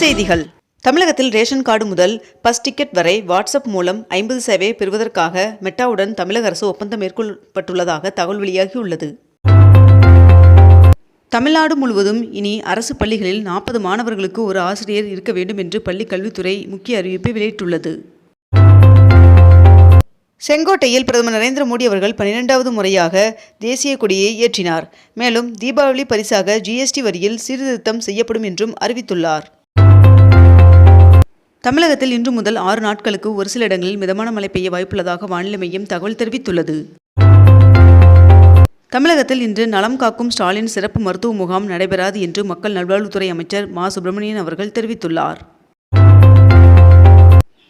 செய்திகள். தமிழகத்தில் ration card முதல் பஸ் டிக்கெட் வரை வாட்ஸ்அப் மூலம் ஐம்பது சேவை பெறுவதற்காக மெட்டாவுடன் தமிழக அரசு ஒப்பந்தம் மேற்கொள்ளப்பட்டுள்ளதாக தகவல் வெளியாகியுள்ளது. தமிழ்நாடு முழுவதும் இனி அரசு பள்ளிகளில் நாற்பது மாணவர்களுக்கு ஒரு ஆசிரியர் இருக்க வேண்டும் என்று பள்ளிக் கல்வித்துறை முக்கிய அறிவிப்பை வெளியிட்டுள்ளது. செங்கோட்டையில் பிரதமர் நரேந்திர மோடி அவர்கள் பன்னிரெண்டாவது முறையாக தேசிய கொடியை ஏற்றினார். மேலும் தீபாவளி பரிசாக ஜிஎஸ்டி வரியில் சீர்திருத்தம் செய்யப்படும் என்றும் அறிவித்துள்ளார். தமிழகத்தில் இன்று முதல் ஆறு நாட்களுக்கு ஒரு சில இடங்களில் மிதமான மழை பெய்ய வாய்ப்புள்ளதாக வானிலை மையம் தகவல் தெரிவித்துள்ளது. தமிழகத்தில் இன்று நலம் காக்கும் ஸ்டாலின் சிறப்பு மருத்துவ முகாம் நடைபெறாது என்று மக்கள் நல்வாழ்வுத்துறை அமைச்சர் மா. சுப்பிரமணியன் அவர்கள் தெரிவித்துள்ளார்.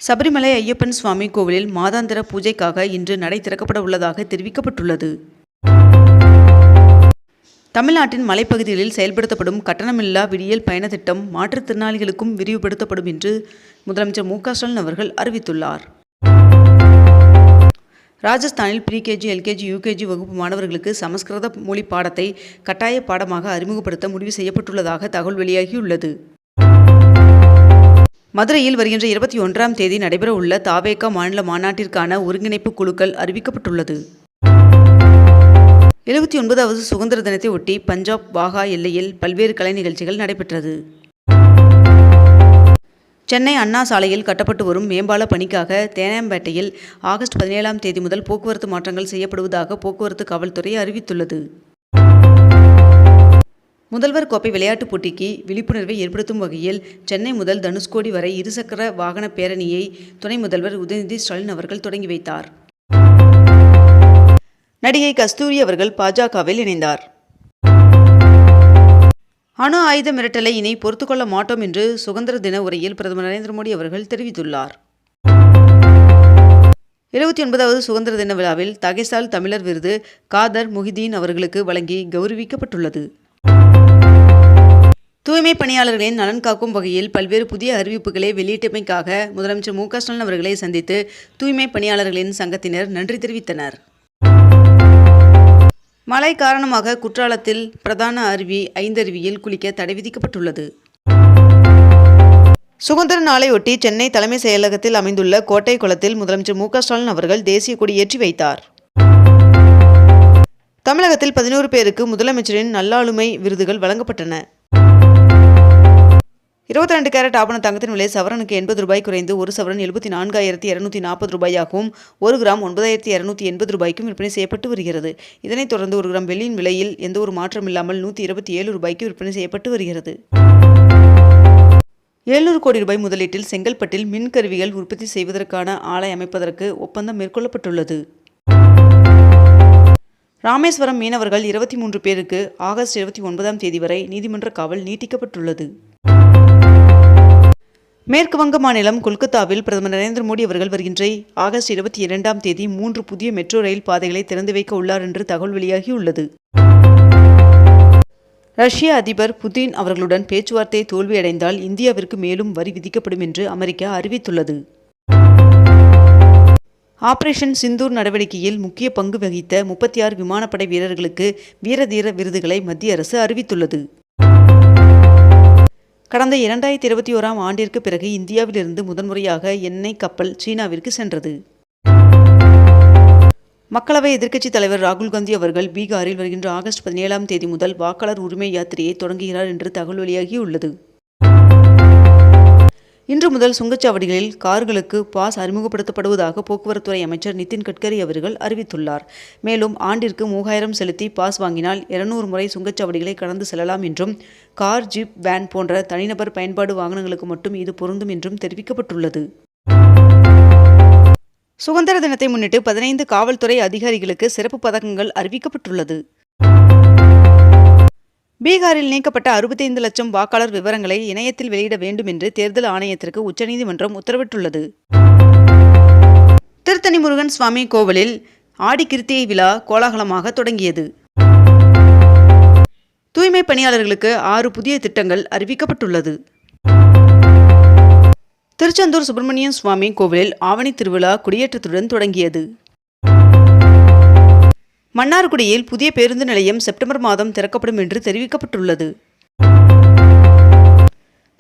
சபரிமலை ஐயப்பன் சுவாமி கோவிலில் மாதாந்திர பூஜைக்காக இன்று நடை திறக்கப்பட உள்ளதாக தெரிவிக்கப்பட்டுள்ளது. தமிழ்நாட்டின் மலைப்பகுதிகளில் செயல்படுத்தப்படும் கட்டணமில்லா விடியல் பயண திட்டம் மாற்றுத்திறனாளிகளுக்கும் விரிவுபடுத்தப்படும் என்று முதலமைச்சர் மு க ஸ்டாலின் அவர்கள் அறிவித்துள்ளார். ராஜஸ்தானில் ப்ரீகேஜி எல்கேஜி யூகேஜி வகுப்பு மாணவர்களுக்கு சமஸ்கிருத மொழி பாடத்தை கட்டாய பாடமாக அறிமுகப்படுத்த முடிவு செய்யப்பட்டுள்ளதாக தகவல் வெளியாகியுள்ளது. மதுரையில் வருகின்ற இருபத்தி ஒன்றாம் தேதி நடைபெறவுள்ள தாவேகா மாநில மாநாட்டிற்கான ஒருங்கிணைப்பு குழுக்கள் அறிவிக்கப்பட்டுள்ளது. எழுபத்தி ஒன்பதாவது சுதந்திர தினத்தை ஒட்டி பஞ்சாப் வாகா எல்லையில் பல்வேறு கலை நிகழ்ச்சிகள் நடைபெற்றது. சென்னை அண்ணா சாலையில் கட்டப்பட்டு வரும் மேம்பால பணிக்காக தேனாம்பேட்டையில் ஆகஸ்ட் பதினேழாம் தேதி முதல் போக்குவரத்து மாற்றங்கள் செய்யப்படுவதாக போக்குவரத்து காவல்துறை அறிவித்துள்ளது. முதல்வர் கோப்பை விளையாட்டுப் போட்டிக்கு விழிப்புணர்வை ஏற்படுத்தும் வகையில் சென்னை முதல் தனுஷ்கோடி வரை இருசக்கர வாகன பேரணியை துணை முதல்வர் உதயநிதி ஸ்டாலின் அவர்கள் தொடங்கி வைத்தார். நடிகை கஸ்தூரி அவர்கள் பாஜகவில் இணைந்தார். அணு ஆயுத மிரட்டலை இனி பொறுத்துக்கொள்ள மாட்டோம் என்று சுதந்திர தின உரையில் பிரதமர் நரேந்திர மோடி அவர்கள் தெரிவித்துள்ளார். எழுபத்தி ஒன்பதாவது சுதந்திர தின விழாவில் தகைசால் தமிழர் விருது காதர் முஹிதீன் அவர்களுக்கு வழங்கி கௌரவிக்கப்பட்டுள்ளது. தூய்மை பணியாளர்களின் நலன் காக்கும் வகையில் பல்வேறு புதிய அறிவிப்புகளை வெளியிட்டமைக்காக முதலமைச்சர் மு க ஸ்டாலின் அவர்களை சந்தித்து தூய்மை பணியாளர்களின் சங்கத்தினர் நன்றி தெரிவித்தனர். மழை காரணமாக குற்றாலத்தில் பிரதான அருவி ஐந்தருவியில் குளிக்க தடை விதிக்கப்பட்டுள்ளது. சுதந்திர நாளையொட்டி சென்னை தலைமை செயலகத்தில் அமைந்துள்ள கோட்டை குளத்தில் முதலமைச்சர் மு ஸ்டாலின் அவர்கள் தேசிய கொடி ஏற்றி வைத்தார். தமிழகத்தில் பதினோரு பேருக்கு முதலமைச்சரின் நல்லாளுமை விருதுகள் வழங்கப்பட்டன. இருபத்தி ரெண்டு கேரட் ஆபண தங்கத்தின் விலை சவரனுக்கு எண்பது ரூபாய் குறைந்து ஒரு சவரன் எழுபத்தி நான்காயிரத்தி இரநூத்தி நாற்பது ரூபாயாகவும் ஒரு கிராம் ஒன்பதாயிரத்தி இரநூத்தி எண்பது ரூபாய்க்கும் விற்பனை செய்யப்பட்டு வருகிறது. இதனைத் தொடர்ந்து ஒரு கிராம் வெள்ளியின் விலையில் எந்த ஒரு மாற்றம் இல்லாமல் நூற்றி இருபத்தி ஏழு ரூபாய்க்கு விற்பனை செய்யப்பட்டு வருகிறது. எழுநூறு கோடி ரூபாய் முதலீட்டில் செங்கல்பட்டில் மின் கருவிகள் உற்பத்தி செய்வதற்கான ஆலை அமைப்பதற்கு ஒப்பந்தம் மேற்கொள்ளப்பட்டுள்ளது. ராமேஸ்வரம் மீனவர்கள் இருபத்தி மூன்று பேருக்கு ஆகஸ்ட் இருபத்தி ஒன்பதாம் தேதி வரை நீதிமன்ற காவல் நீட்டிக்கப்பட்டுள்ளது. மேற்கு வங்க மாநிலம் கொல்கத்தாவில் பிரதமர் நரேந்திர மோடி அவர்கள் வருகின்ற ஆகஸ்ட் இருபத்தி இரண்டாம் தேதி மூன்று புதிய மெட்ரோ ரயில் பாதைகளை திறந்து வைக்க உள்ளார் என்று தகவல் வெளியாகியுள்ளது. ரஷ்ய அதிபர் புதின் அவர்களுடன் பேச்சுவார்த்தை தோல்வியடைந்தால் இந்தியாவிற்கு மேலும் வரி விதிக்கப்படும் என்று அமெரிக்கா அறிவித்துள்ளது. ஆபரேஷன் சிந்தூர் நடவடிக்கையில் முக்கிய பங்கு வகித்த முப்பத்தி ஆறு விமானப்படை வீரர்களுக்கு வீரதீர விருதுகளை மத்திய அரசு அறிவித்துள்ளது. கடந்த இரண்டாயிரத்தி இருபத்தி ஓராம் ஆண்டிற்கு பிறகு இந்தியாவிலிருந்து முதன்முறையாக எண்ணெய் கப்பல் சீனாவிற்கு சென்றது. மக்களவை எதிர்க்கட்சித் தலைவர் ராகுல் காந்தி அவர்கள் பீகாரில் வருகின்ற ஆகஸ்ட் பதினேழாம் தேதி முதல் வாக்காளர் உரிமை யாத்திரையை தொடங்குகிறார் என்று தகவல் வெளியாகியுள்ளது. இன்று முதல் சுங்கச்சாவடிகளில் கார்களுக்கு பாஸ் அறிமுகப்படுத்தப்படுவதாக போக்குவரத்துறை அமைச்சர் நிதின் கட்கரி அவர்கள் அறிவித்துள்ளார். மேலும் ஆண்டிற்கு மூவாயிரம் செலுத்தி பாஸ் வாங்கினால் இருநூறு முறை சுங்கச்சாவடிகளை கடந்து செல்லலாம் என்றும் கார் ஜீப் வேன் போன்ற தனிநபர் பயன்பாடு வாகனங்களுக்கு மட்டும் இது பொருந்தும் என்றும் தெரிவிக்கப்பட்டுள்ளது. சுதந்திர தினத்தை முன்னிட்டு பதினைந்து காவல்துறை அதிகாரிகளுக்கு சிறப்பு பதக்கங்கள் அறிவிக்கப்பட்டுள்ளது. பீகாரில் நீக்கப்பட்ட அறுபத்தைந்து லட்சம் வாக்காளர் விவரங்களை இணையத்தில் வெளியிட வேண்டும் என்று தேர்தல் ஆணையத்திற்கு உச்சநீதிமன்றம் உத்தரவிட்டுள்ளது. திருத்தணி முருகன் சுவாமி கோவிலில் ஆடி கிருத்தியை விழா கோலாகலமாக தொடங்கியது. தூய்மை பணியாளர்களுக்கு ஆறு புதிய திட்டங்கள் அறிவிக்கப்பட்டுள்ளது. திருச்செந்தூர் சுப்பிரமணியன் சுவாமி கோவிலில் ஆவணி திருவிழா குடியேற்றத்துடன் தொடங்கியது. மன்னார்குடியில் புதிய பேருந்து நிலையம் செப்டம்பர் மாதம் திறக்கப்படும் என்று தெரிவிக்கப்பட்டுள்ளது.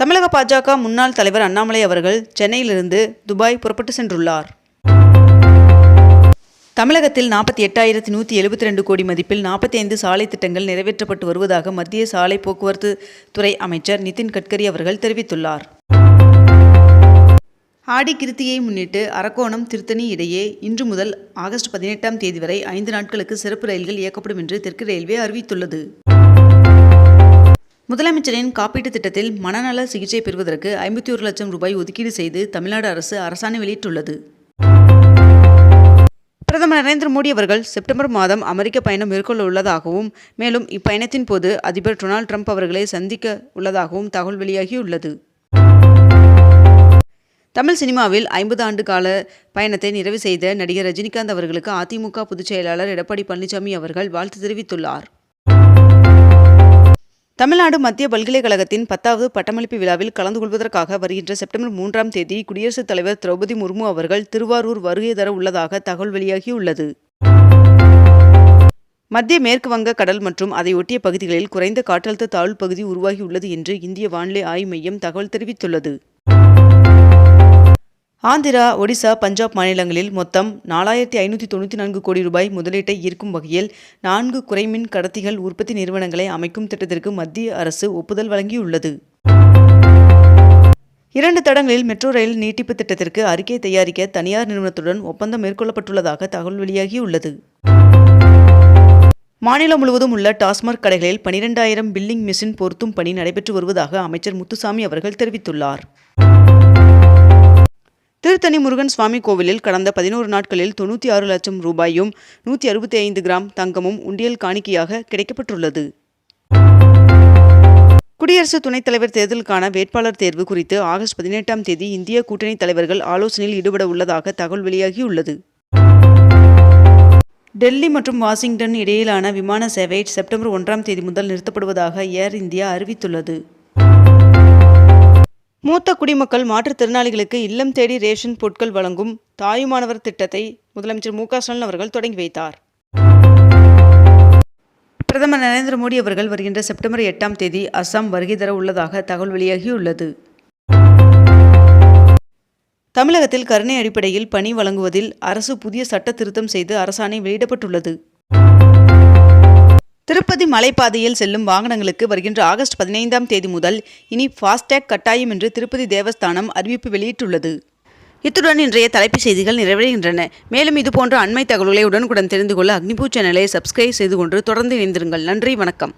தமிழக பாஜக முன்னாள் தலைவர் அண்ணாமலை அவர்கள் சென்னையிலிருந்து துபாய் புறப்பட்டு சென்றுள்ளார். தமிழகத்தில் நாற்பத்தி எட்டாயிரத்தி நூற்றி எழுபத்தி ரெண்டு கோடி மதிப்பில் நாற்பத்தி ஐந்து சாலை திட்டங்கள் நிறைவேற்றப்பட்டு வருவதாக மத்திய சாலை போக்குவரத்து துறை அமைச்சர் நிதின் கட்கரி அவர்கள் தெரிவித்துள்ளார். ஆடி கிருத்தியை முன்னிட்டு அரக்கோணம் திருத்தணி இடையே இன்று முதல் ஆகஸ்ட் பதினெட்டாம் தேதி வரை ஐந்து நாட்களுக்கு சிறப்பு ரயில்கள் இயக்கப்படும் என்று தெற்கு ரயில்வே அறிவித்துள்ளது. முதலமைச்சரின் காப்பீட்டுத் திட்டத்தில் மனநல சிகிச்சை பெறுவதற்கு ஐம்பத்தி ஒரு லட்சம் ரூபாய் ஒதுக்கீடு செய்து தமிழ்நாடு அரசு அரசாணை வெளியிட்டுள்ளது. பிரதமர் நரேந்திர மோடி அவர்கள் செப்டம்பர் மாதம் அமெரிக்க பயணம் மேற்கொள்ள உள்ளதாகவும் மேலும் இப்பயணத்தின் போது அதிபர் டொனால்ட் ட்ரம்ப் அவர்களை சந்திக்க உள்ளதாகவும் தகவல் வெளியாகியுள்ளது. தமிழ் சினிமாவில் ஐம்பது ஆண்டு கால பயணத்தை நிறைவு செய்த நடிகர் ரஜினிகாந்த் அவர்களுக்கு அதிமுக பொதுச் செயலாளர் எடப்பாடி பழனிசாமி அவர்கள் வாழ்த்து தெரிவித்துள்ளார். தமிழ்நாடு மத்திய பல்கலைக்கழகத்தின் பத்தாவது பட்டமளிப்பு விழாவில் கலந்து கொள்வதற்காக வருகின்ற செப்டம்பர் மூன்றாம் தேதி குடியரசுத் தலைவர் திரௌபதி முர்மு அவர்கள் திருவாரூர் வருகை தர உள்ளதாக தகவல் வெளியாகியுள்ளது. மத்திய மேற்கு வங்க கடல் மற்றும் அதை ஒட்டிய பகுதிகளில் குறைந்த காற்றழுத்த தாழ்வு பகுதி உருவாகியுள்ளது என்று இந்திய வானிலை ஆய்வு மையம் தகவல் தெரிவித்துள்ளது. ஆந்திரா ஒடிசா பஞ்சாப் மாநிலங்களில் மொத்தம் நாலாயிரத்தி ஐநூற்றி தொண்ணூற்றி நான்கு கோடி ரூபாய் முதலீட்டை ஈர்க்கும் வகையில் நான்கு குறைமின் கடத்திகள் உற்பத்தி நிறுவனங்களை அமைக்கும் திட்டத்திற்கு மத்திய அரசு ஒப்புதல் வழங்கியுள்ளது. இரண்டு தடங்களில் மெட்ரோ ரயில் நீட்டிப்பு திட்டத்திற்கு அறிக்கை தயாரிக்க தனியார் நிறுவனத்துடன் ஒப்பந்தம் மேற்கொள்ளப்பட்டுள்ளதாக தகவல் வெளியாகியுள்ளது. மாநிலம் முழுவதும் உள்ள டாஸ்மாக் கடைகளில் பனிரெண்டாயிரம் பில்லிங் மிஷின் பொருத்தும் பணி நடைபெற்று வருவதாக அமைச்சர் முத்துசாமி அவர்கள் தெரிவித்துள்ளார். திருத்தணி முருகன் சுவாமி கோவிலில் கடந்த பதினோரு நாட்களில் தொண்ணூற்றி ஆறு லட்சம் ரூபாயும் நூற்றி அறுபத்தி ஐந்து கிராம் தங்கமும் உண்டியல் காணிக்கையாக கிடைக்கப்பட்டுள்ளது. குடியரசு துணைத் தலைவர் தேர்தலுக்கான வேட்பாளர் தேர்வு குறித்து ஆகஸ்ட் பதினெட்டாம் தேதி இந்திய கூட்டணி தலைவர்கள் ஆலோசனையில் ஈடுபட உள்ளதாக தகவல் வெளியாகியுள்ளது. டெல்லி மற்றும் வாஷிங்டன் இடையிலான விமான சேவை செப்டம்பர் ஒன்றாம் தேதி முதல் நிறுத்தப்படுவதாக ஏர் இந்தியா அறிவித்துள்ளது. மூத்த குடிமக்கள் மாற்றுத்திறனாளிகளுக்கு இல்லம் தேடி ரேஷன் பொருட்கள் வழங்கும் தாயுமானவர் திட்டத்தை முதலமைச்சர் மு க ஸ்டாலின் அவர்கள் தொடங்கி வைத்தார். பிரதமர் நரேந்திர மோடி அவர்கள் வருகின்ற செப்டம்பர் எட்டாம் தேதி அஸ்ஸாம் வருகை தர உள்ளதாக தகவல் வெளியாகியுள்ளது. தமிழகத்தில் கருணை அடிப்படையில் பணி வழங்குவதில் அரசு புதிய சட்ட திருத்தம் செய்து அரசாணை வெளியிடப்பட்டுள்ளது. திருப்பதி மலைப்பாதையில் செல்லும் வாகனங்களுக்கு வருகின்ற ஆகஸ்ட் பதினைந்தாம் தேதி முதல் இனி ஃபாஸ்டேக் கட்டாயம் என்று திருப்பதி தேவஸ்தானம் அறிவிப்பு வெளியிட்டுள்ளது. இத்துடன் இன்றைய தலைப்புச் செய்திகள் நிறைவடைகின்றன. மேலும் இதுபோன்ற அண்மை தகவல்களை உடனுக்குடன் தெரிந்து கொள்ள அக்னிபூ சேனலை சப்ஸ்கிரைப் செய்து கொண்டு தொடர்ந்து இணைந்திருங்கள். நன்றி வணக்கம்.